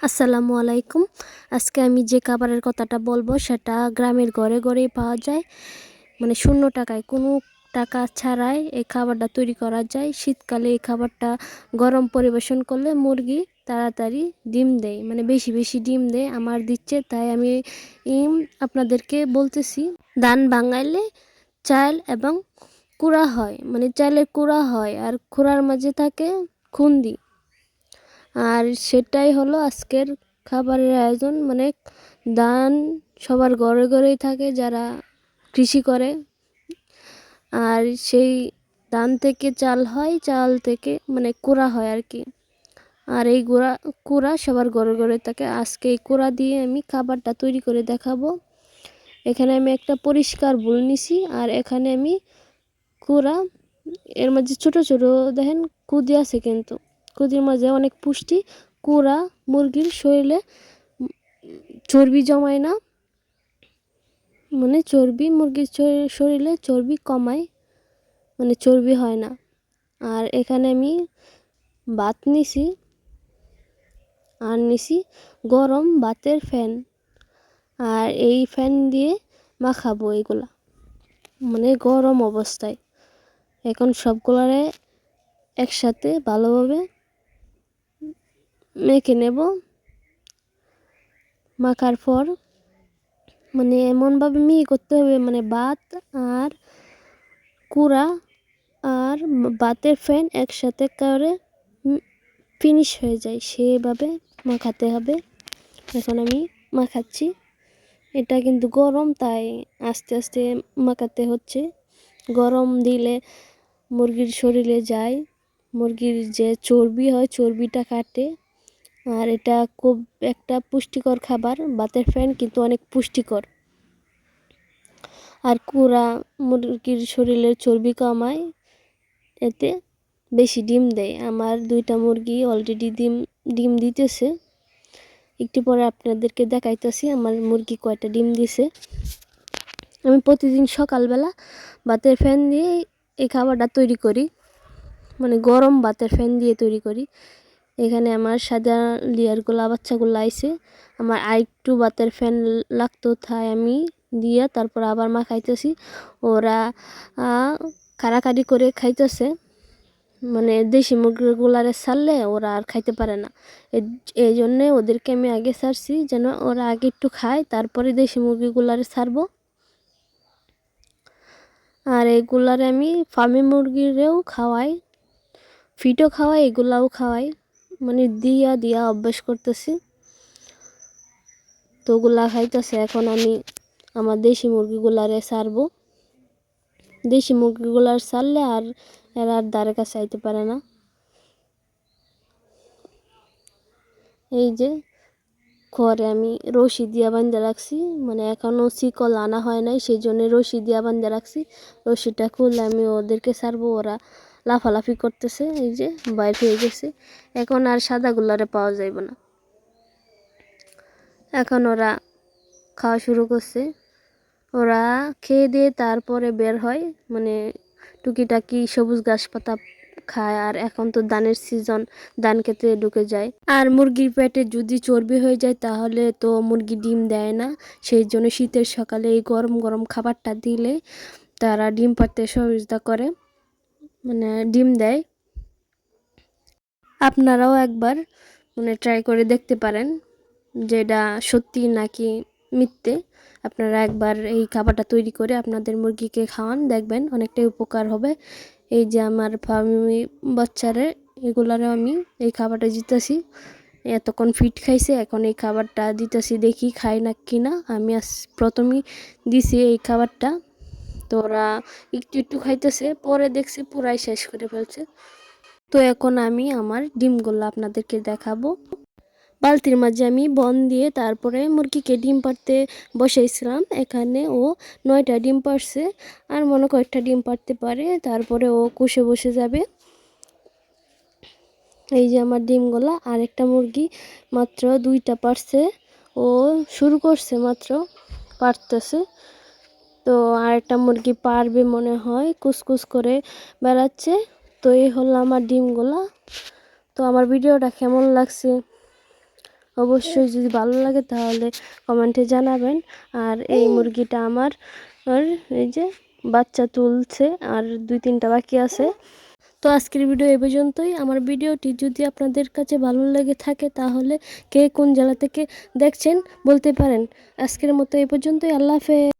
আসসালামু আলাইকুম। আজকে আমি যে খাবারের কথাটা বলব সেটা গ্রামের ঘরে ঘরেই পাওয়া যায়। মানে শূন্য টাকায়, কোনো টাকা ছাড়াই এই খাবারটা তৈরি করা যায়। শীতকালে এই খাবারটা গরম পরিবেশন করলে মুরগি তাড়াতাড়ি ডিম দেয় মানে বেশি বেশি ডিম দেয়, আমার দিচ্ছে, তাই আমি আপনাদেরকে বলতেছি, ধান ভাঙাইলে চাল এবং কুড়া হয় মানে চালের কুড়া হয়, আর কুড়ার মাঝে থাকে খুন্দি। আর সেটাই হলো আজকের খাবারের আয়োজন। মানে ধান সবার ঘরে ঘরেই থাকে যারা কৃষি করে। আর সেই ধান থেকে চাল হয়, চাল থেকে মানে কুড়া হয় আর কি আর এই গুঁড়া, কুড়া সবার ঘরে ঘরে থাকে। আজকে এই কুড়া দিয়ে আমি খাবারটা তৈরি করে দেখাবো। এখানে আমি একটা পরিষ্কার বুল নিছি আর এখানে আমি কুড়া, এর মাঝে ছোট ছোট দেখেন, কুদি আছে কিন্তু। কুদির মাঝে অনেক পুষ্টি, কুড়া, মুরগির শরীরে চর্বি জমায় না। মানে চর্বি, মুরগির শরীরে চর্বি কমায় মানে চর্বি হয় না। আর এখানে আমি ভাত নিছি, আর নিছি গরম ভাতের ফ্যান। আর এই ফ্যান দিয়ে মাখাবো এগুলা মানে গরম অবস্থায়। এখন সবগুলারে একসাথে ভালোভাবে মেখে নেব। মাখার পর মানে এমনভাবে মিহি করতে হবে মানে ভাত আর কুড়া আর ভাতের ফ্যান একসাথে করে ফিনিশ হয়ে যায়। সেভাবে মাখাতে হবে। এখন আমি মাখাচ্ছি। এটা কিন্তু গরম, তাই আস্তে আস্তে মাখাতে হচ্ছে। গরম দিলে মুরগির শরীরে যায়। মুরগির যে চর্বি হয়, চর্বিটা কাটে। আর এটা খুব একটা পুষ্টিকর খাবার, বাতের ফ্যান কিন্তু অনেক পুষ্টিকর। আর কুড়া মুরগির শরীরের চর্বি কমায়, এতে বেশি ডিম দেয়। আমার দুইটা মুরগি অলরেডি ডিম ডিম দিতেছে। একটু পরে আপনাদেরকে দেখাইতেছি, আমার মুরগি কয়টা ডিম দিছে। আমি প্রতিদিন সকালবেলা বাতের ফ্যান দিয়ে এই খাবারটা তৈরি করি। মানে গরম বাতের ফ্যান দিয়ে তৈরি করি। এখানে আমার সাদা লিয়ারগুলা বাচ্চাগুলো আইছে। আমার আরেকটু বাতের ফ্যান লাগতো, তাই আমি দিয়ে তারপর আবার মা খাইতেছি। ওরা কাড়াকাড়ি করে খাইতেছে। মানে দেশি মুরগিগুলারে ছাড়লে ওরা আর খাইতে পারে না। এই জন্যে ওদেরকে আমি আগে ছাড়ছি যেন ওরা আগে একটু খায়, তারপরে দেশি মুরগিগুলারে ছাড়বো। আর এগুলারে আমি ফার্মি মুরগিরেও খাওয়াই ফিটও খাওয়াই, এগুলাও খাওয়াই। মানে দিয়া দিয়া অভ্যাস করতেছি। তো ওগুলা খাইতেছে, এখন আমি আমার দেশি মুরগিগুলারে সারবো। দেশি মুরগিগুলার সারলে আর এরা আর দ্বারে কাছে আইতে পারে না। এই যে ঘরে আমি রশি দিয়া বান্ধে রাখছি মানে এখনও শিকল আনা হয় নাই, সেই জন্য রশি দিয়া বান্ধে রাখছি। রশিটা খুললে আমি ওদেরকে সারবো, ওরা লাফালাফি করতেছে, এই যে বাইর হয়ে গেছে। এখন আর সাদা গুলারে পাওয়া যাইব না। এখন ওরা খাওয়া শুরু করছে। ওরা খেয়ে দিয়ে তারপরে বের হয়। মানে টুকিটাকি সবুজ গাছপাতা খায় আর এখন তো ধানের সিজন ধান খেতে ঢুকে যায়। আর মুরগির পেটে যদি চর্বি হয়ে যায় তাহলে তো মুরগি ডিম দেয় না। সেই জন্য শীতের সকালে এই গরম গরম খাবারটা দিলে তারা ডিম পাড়তে সহযোগিতা করে। মানে ডিম দেয়। আপনারাও একবার মানে ট্রাই করে দেখতে পারেন যেটা সত্যি নাকি মিথ্যে। আপনারা একবার এই খাবারটা তৈরি করে আপনাদের মুরগিকে খাওয়ান, দেখবেন অনেকটাই উপকার হবে। এই যে আমার ফার্মি বাচ্চারে, এগুলারও আমি এই খাবারটা দিতেছি। এতক্ষণ ফিট খাইছে, এখন এই খাবারটা দিতেছি দেখি খাই না কি না। আমি প্রথমেই দিছি এই খাবারটা। তো ওরা একটু একটু খাইতেছে, পরে দেখছি পুরাই শেষ করে ফেলছে। তো এখন আমি আমার ডিমগুলো আপনাদেরকে দেখাবো। বালতির মাঝে আমি বন দিয়ে তারপরে মুরগিকে ডিম পাড়তে বসাইছিলাম। এখানে ও নয়টা ডিম পারছে আর মনে কয়েকটা ডিম পারতে পারে, তারপরে ও কুষে বসে যাবে। এই যে আমার ডিমগুলা আর একটা মুরগি মাত্র দুইটা পারছে ও শুরু করছে মাত্র পারতেছে তো আর একটা মুরগি পারবে মনে হয়, কুসকুস করে বেড়াচ্ছে। তো এই হলো আমার ডিমগুলা। তো আমার ভিডিওটা কেমন লাগছে? অবশ্যই যদি ভালো লাগে তাহলে কমেন্টে জানাবেন। আর এই মুরগিটা আমার এই যে বাচ্চা তুলছে, আর দুই তিনটা বাকি আছে। তো আজকের ভিডিও এ পর্যন্তই। আমার ভিডিওটি যদি আপনাদের কাছে ভালো লেগে থাকে তাহলে কে কোন জেলা থেকে দেখছেন বলতে পারেন। আজকের মতো এ পর্যন্তই। আল্লাহ হাফেজ।